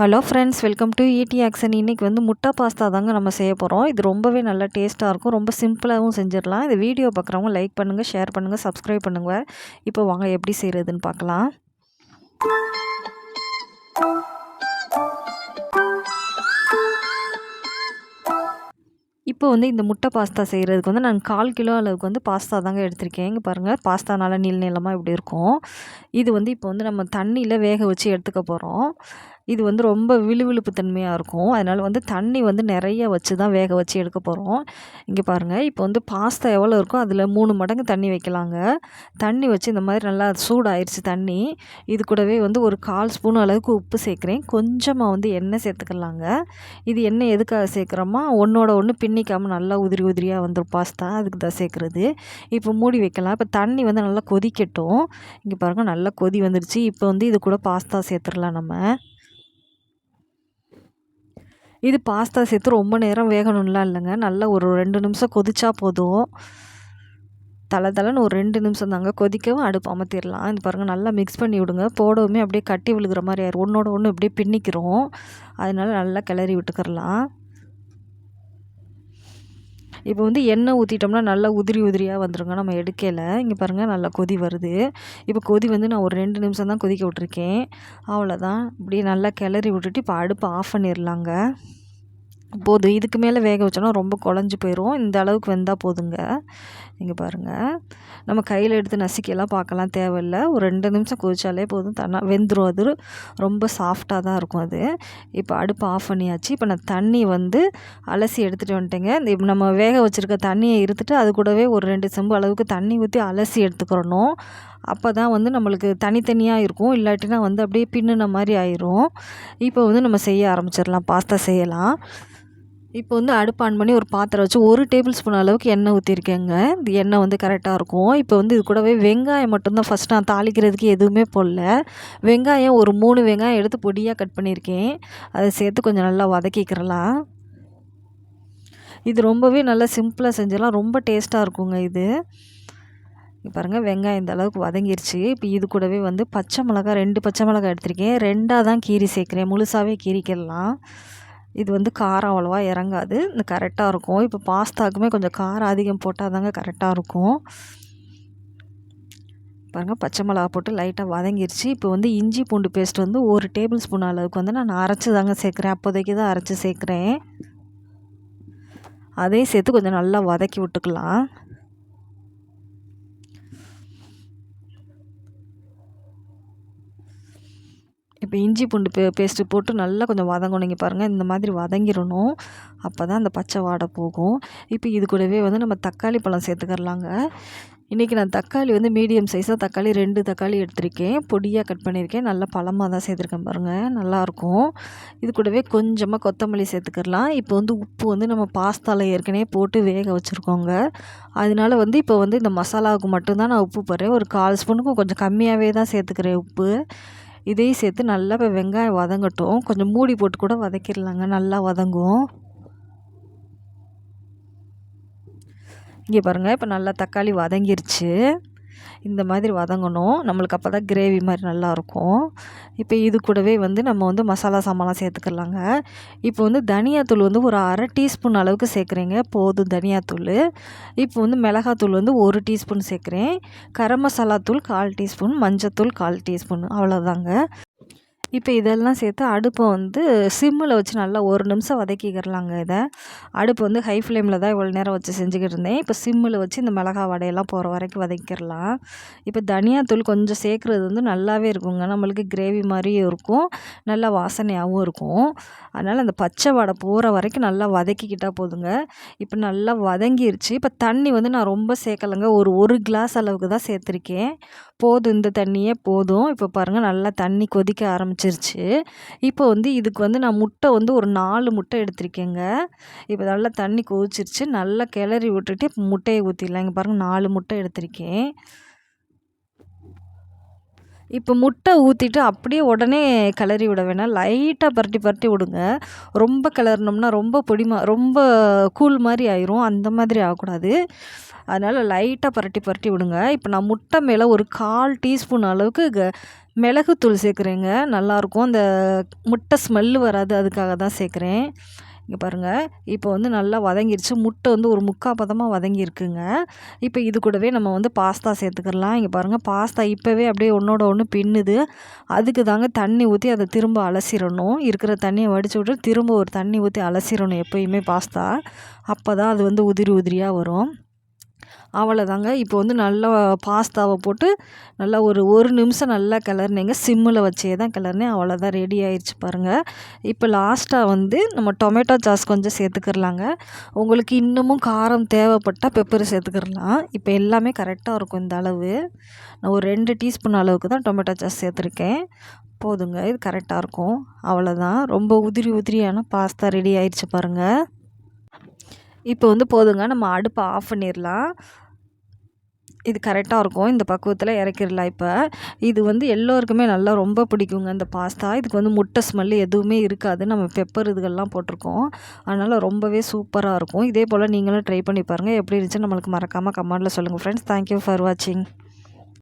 Hello friends welcome to ED action இன்றைக்கி வந்து முட்டை பாஸ்தா தாங்க நம்ம செய்ய போகிறோம் இது ரொம்பவே நல்லா டேஸ்ட்டாக இருக்கும். ரொம்ப சிம்பிளாகவும் செஞ்சிடலாம். இந்த வீடியோ பார்க்குறவங்க லைக் பண்ணுங்கள் ஷேர் பண்ணுங்கள் சப்ஸ்கிரைப் பண்ணுங்கள் இப்போ வாங்க எப்படி செய்கிறதுன்னு பார்க்கலாம் இப்போ வந்து இந்த முட்டை பாஸ்தா செய்கிறதுக்கு வந்து நான் கால் கிலோ அளவுக்கு வந்து பாஸ்தா தாங்க எடுத்திருக்கேன். இங்கே பாருங்கள் பாஸ்தா நல்லா நீள் நீளமாக இப்படி இருக்கும். இது வந்து இப்போ வந்து நம்ம தண்ணியில் வேக வச்சு எடுத்துக்க போகிறோம் இது வந்து ரொம்ப விழுவிழுப்பு தன்மையாக இருக்கும். அதனால் வந்து தண்ணி வந்து நிறைய வச்சு தான் வேக வச்சு எடுக்க போகிறோம் இங்கே பாருங்கள் இப்போ வந்து பாஸ்தா எவ்வளோ இருக்கோ அதில் மூணு மடங்கு தண்ணி வைக்கலாங்க. தண்ணி வச்சு இந்த மாதிரி நல்லா சூடாயிருச்சு தண்ணி. இது கூடவே வந்து ஒரு கால் ஸ்பூன் அளவுக்கு உப்பு சேர்க்குறேன். கொஞ்சமாக வந்து எண்ணெய் சேர்த்துக்கலாங்க. இது எண்ணெய் எதுக்காக சேர்க்குறோமா ஒன்றோட ஒன்று பின்னிக்காமல் நல்லா உதிரி உதிரியாக வந்துடும் பாஸ்தா. அதுக்கு தான் சேர்க்குறது. இப்போ மூடி வைக்கலாம். இப்போ தண்ணி வந்து நல்லா கொதிக்கட்டும். இங்கே பாருங்கள் நல்லா கொதி வந்துடுச்சு இப்போ வந்து இது கூட பாஸ்தா சேர்த்துடலாம் நம்ம. இது பாஸ்தா சேர்த்து ரொம்ப நேரம் வேகணும்லாம் இல்லைங்க. நல்லா ஒரு ரெண்டு நிமிஷம் கொதிச்சா போதும். தலை தலைன்னு ஒரு ரெண்டு நிமிஷம் தாங்க கொதிக்கவும் அடுப்பு அமர்த்திடலாம். இது பாருங்கள் நல்லா மிக்ஸ் பண்ணி விடுங்க. போடவுமே அப்படியே கட்டி விழுகிற மாதிரி ஆயிரும். ஒன்றோட ஒன்று அப்படியே பின்னிக்கிறோம். அதனால நல்லா கிளறி விட்டுக்கிறலாம். இப்போ வந்து எண்ணெய் ஊற்றிட்டோம்னா நல்லா உதிரி உதிரியாக வந்துருங்க. நம்ம எடுக்கல. இங்கே பாருங்கள் நல்லா கொதி வருது. இப்போ கொதி வந்து நான் ஒரு ரெண்டு நிமிஷம் தான் கொதிக்க விட்ருக்கேன் அவ்வளோதான் இப்படி நல்லா கிளறி விட்டுட்டு இப்போ அடுப்பை ஆஃப் பண்ணிடலாங்க போதும் இதுக்கு மேலே வேக வச்சோன்னா ரொம்ப குழஞ்சி போயிடும் இந்த அளவுக்கு வெந்தால் போதுங்க. இங்கே பாருங்கள் நம்ம கையில் எடுத்து நசுக்கியெல்லாம் பார்க்கலாம் தேவையில்லை. ஒரு ரெண்டு நிமிஷம் கொதிச்சாலே போதும். தன்னா வெந்துடும் அது. ரொம்ப சாஃப்டாக தான் இருக்கும் அது. இப்போ அடுப்பு ஆஃப் பண்ணியாச்சு. இப்போ நான் தண்ணி வந்து அலசி எடுத்துகிட்டு வந்துட்டேங்க. இந்த நம்ம வேக வச்சுருக்க தண்ணியை இருத்துட்டு அது கூடவே ஒரு ரெண்டு செம்பு அளவுக்கு தண்ணி ஊற்றி அலசி எடுத்துக்கிறணும். அப்போ தான் வந்து நம்மளுக்கு தனித்தனியாக இருக்கும். இல்லாட்டினா வந்து அப்படியே பின்னுன மாதிரி ஆயிரும். இப்போ வந்து நம்ம செய்ய ஆரம்பிச்சிடலாம். பாஸ்தா செய்யலாம். இப்போ வந்து அடுப்பு ஆன் பண்ணி ஒரு பாத்திரம் வச்சு ஒரு டேபிள் ஸ்பூன் அளவுக்கு எண்ணெய் ஊற்றிருக்கேங்க இந்த எண்ணெய் வந்து கரெக்டாக இருக்கும். இப்போ வந்து இது கூடவே வெங்காயம் மட்டும்தான் ஃபஸ்ட் நான் தாளிக்கிறதுக்கு எதுவுமே போடல. வெங்காயம் ஒரு மூணு வெங்காயம் எடுத்து பொடியாக கட் பண்ணியிருக்கேன் அதை சேர்த்து கொஞ்சம் நல்லா வதக்கிக்கிறலாம். இது ரொம்பவே நல்லா சிம்பிளாக செஞ்சிடலாம். ரொம்ப டேஸ்ட்டாக இருக்குங்க இது. பாருங்கள் வெங்காயம் இந்த அளவுக்கு வதங்கிருச்சு. இப்போ இது கூடவே வந்து பச்சை மிளகா ரெண்டு பச்சை மிளகா எடுத்திருக்கேன். ரெண்டாக தான் கீரி சேர்க்குறேன். முழுசாகவே கீரிக்கிடலாம். இது வந்து காரம் அவ்வளோவா இறங்காது. இந்த கரெக்டாக இருக்கும். இப்போ பாஸ்தாக்குமே கொஞ்சம் காரம் அதிகம் போட்டால் தாங்க கரெக்டாக இருக்கும். பாருங்கள் பச்சை மிளகா போட்டு லைட்டாக வதங்கிருச்சு. இப்போ வந்து இஞ்சி பூண்டு பேஸ்ட் வந்து ஒரு டேபிள் ஸ்பூன் அளவுக்கு வந்து நான் அரைச்சி தாங்க சேர்க்குறேன். அப்போதைக்கு தான் அரைச்சி சேர்க்குறேன். அதையும் சேர்த்து கொஞ்சம் நல்லா வதக்கி விட்டுக்கலாம். இப்போ இஞ்சி பூண்டு பே பேஸ்ட்டு போட்டு நல்லா கொஞ்சம் வதங்கணுங்க பாருங்கள் இந்த மாதிரி வதங்கிடணும் அப்போ தான் அந்த பச்சை வாடை போகும். இப்போ இது கூடவே வந்து நம்ம தக்காளி பழம் சேர்த்துக்கரலாங்க இன்றைக்கி நான் தக்காளி வந்து மீடியம் சைஸாக தக்காளி ரெண்டு தக்காளி எடுத்திருக்கேன். பொடியாக கட் பண்ணியிருக்கேன். நல்லா பழமாக தான் சேர்த்துருக்கேன் பாருங்கள் நல்லாயிருக்கும் இது கூடவே கொஞ்சமாக கொத்தமல்லி சேர்த்துக்கலாம் இப்போ வந்து உப்பு வந்து நம்ம பாஸ்தாவில் ஏற்கனவே போட்டு வேக வச்சுருக்கோங்க. அதனால வந்து இப்போ வந்து இந்த மசாலாவுக்கு மட்டும்தான் நான் உப்பு போடுறேன். ஒரு கால் ஸ்பூனுக்கும் கொஞ்சம் கம்மியாகவே தான் சேர்த்துக்கிறேன் உப்பு. இதையும் சேர்த்து நல்லா இப்போ வெங்காயம் வதங்கட்டும். கொஞ்சம் மூடி போட்டு கூட வதக்கிடலாங்க. நல்லா வதங்கும். இங்கே பாருங்கள் இப்போ நல்லா தக்காளி வதங்கிருச்சு. இந்த மாதிரி வதங்கணும். நம்மளுக்கு அப்போ தான் கிரேவி மாதிரி நல்லாயிருக்கும் இப்போ இது கூடவே வந்து நம்ம வந்து மசாலா சாமான்லாம் சேர்த்துக்கலாங்க. இப்போ வந்து தனியாத்தூள் வந்து ஒரு அரை டீஸ்பூன் அளவுக்கு சேர்க்குறேங்க. போதும் தனியாத்தூள். இப்போ வந்து மிளகாத்தூள் வந்து ஒரு டீஸ்பூன் சேர்க்குறேன். கரம் மசாலா தூள் கால் டீஸ்பூன் மஞ்சத்தூள் கால் டீஸ்பூன். அவ்வளோதாங்க இப்போ இதெல்லாம் சேர்த்து அடுப்பை வந்து சிம்மில் வச்சு நல்லா ஒரு நிமிஷம் வதக்கிக்கிறலாங்க இதை. அடுப்பு வந்து ஹை ஃப்ளேமில் தான் இவ்வளோ நேரம் வச்சு செஞ்சுக்கிட்டு இருந்தேன். இப்போ சிம்மில் வச்சு இந்த மிளகா வடையெல்லாம் போகிற வரைக்கும் வதக்கிடலாம். இப்போ தனியாத்தூள் கொஞ்சம் சேர்க்குறது வந்து நல்லாவே இருக்குங்க. நம்மளுக்கு கிரேவி மாதிரியும் இருக்கும். நல்லா வாசனையாகவும் இருக்கும். அதனால் அந்த பச்சை வடை போகிற வரைக்கும் நல்லா வதக்கிக்கிட்டால் போதுங்க. இப்போ நல்லா வதங்கிருச்சு. இப்போ தண்ணி வந்து நான் ரொம்ப சேர்க்கலைங்க. ஒரு ஒரு கிளாஸ் அளவுக்கு தான் சேர்த்துருக்கேன். போதும் இந்த தண்ணியே போதும். இப்போ பாருங்கள் நல்லா தண்ணி கொதிக்க ஆரம்பிச்சிருச்சு. இப்போ வந்து இதுக்கு வந்து நான் முட்டை வந்து ஒரு நாலு முட்டை எடுத்திருக்கேங்க. இப்போ நல்லா தண்ணி கொதிச்சிருச்சு. நல்லா கிளறி விட்டுட்டு முட்டையை ஊற்றிடலாம் இங்கே பாருங்கள் நாலு முட்டை எடுத்திருக்கேன். இப்போ முட்டை ஊற்றிட்டு அப்படியே உடனே கிளறி விட வேணாம். லைட்டாக பரட்டி பரட்டி விடுங்க. ரொம்ப கிளறினோம்னா ரொம்ப பொடிமா ரொம்ப கூழ் மாதிரி ஆயிரும். அந்த மாதிரி ஆகக்கூடாது. அதனால் லைட்டாக பரட்டி பரட்டி விடுங்க. இப்போ நான் முட்டை மேலே ஒரு கால் டீஸ்பூன் அளவுக்கு க மிளகுத்தூள் சேர்க்குறேங்க. நல்லாயிருக்கும் அந்த முட்டை ஸ்மெல்லு வராது. அதுக்காக தான் சேர்க்குறேன். இங்கே பாருங்கள் இப்போ வந்து நல்லா வதங்கிருச்சு. முட்டை வந்து ஒரு முக்கால் பதமாக வதங்கியிருக்குங்க. இப்போ இது கூடவே நம்ம வந்து பாஸ்தா சேர்த்துக்கலாம் இங்கே பாருங்கள் பாஸ்தா இப்போவே அப்படியே ஒன்றோட ஒன்று பின்னுது. அதுக்கு தாங்க தண்ணி ஊற்றி அதை திரும்ப அலசிடணும் இருக்கிற தண்ணியை வடித்து விட்டு திரும்ப ஒரு தண்ணி ஊற்றி அலசிடணும் எப்போயுமே பாஸ்தா. அப்போ தான் அது வந்து உதிரி உதிரியாக வரும். அவ்வளோதாங்க இப்போ வந்து நல்லா பாஸ்தாவை போட்டு நல்லா ஒரு ஒரு நிமிஷம் நல்லா கிளறினேங்க. சிம்மில் வச்சே தான் கிளறினேன். அவ்வளோதான் ரெடி ஆயிடுச்சு பாருங்கள் இப்போ லாஸ்ட்டாக வந்து நம்ம டொமேட்டோ சாஸ் கொஞ்சம் சேர்த்துக்கிறலாங்க. உங்களுக்கு இன்னமும் காரம் தேவைப்பட்டால் பெப்பர் சேர்த்துக்கிறலாம். இப்போ எல்லாமே கரெக்டாக இருக்கும் இந்த அளவு. நான் ஒரு ரெண்டு டீஸ்பூன் அளவுக்கு தான் டொமேட்டோ சாஸ் சேர்த்துருக்கேன். போதுங்க இது கரெக்டாக இருக்கும். அவ்வளோதான் ரொம்ப உதிரி உதிரியான பாஸ்தா ரெடி ஆயிடுச்சு பாருங்கள் இப்போ வந்து போதுங்க நம்ம அடுப்பை ஆஃப் பண்ணிடலாம் இது கரெக்டாக இருக்கும். இந்த பக்குவத்தில் இறக்கிடலாம் இப்போ. இது வந்து எல்லோருக்குமே நல்லா ரொம்ப பிடிக்குங்க இந்த பாஸ்தா. இதுக்கு வந்து முட்டை ஸ்மெல்லு எதுவுமே இருக்காது. நம்ம பெப்பர் இதுகள்லாம் போட்டிருக்கோம். அதனால் ரொம்பவே சூப்பராக இருக்கும். இதே போல் நீங்களும் ட்ரை பண்ணி பாருங்கள் எப்படி இருந்துச்சு நம்மளுக்கு மறக்காமல் கமெண்டில் சொல்லுங்கள் ஃப்ரெண்ட்ஸ் தேங்க்யூ ஃபார் வாட்சிங்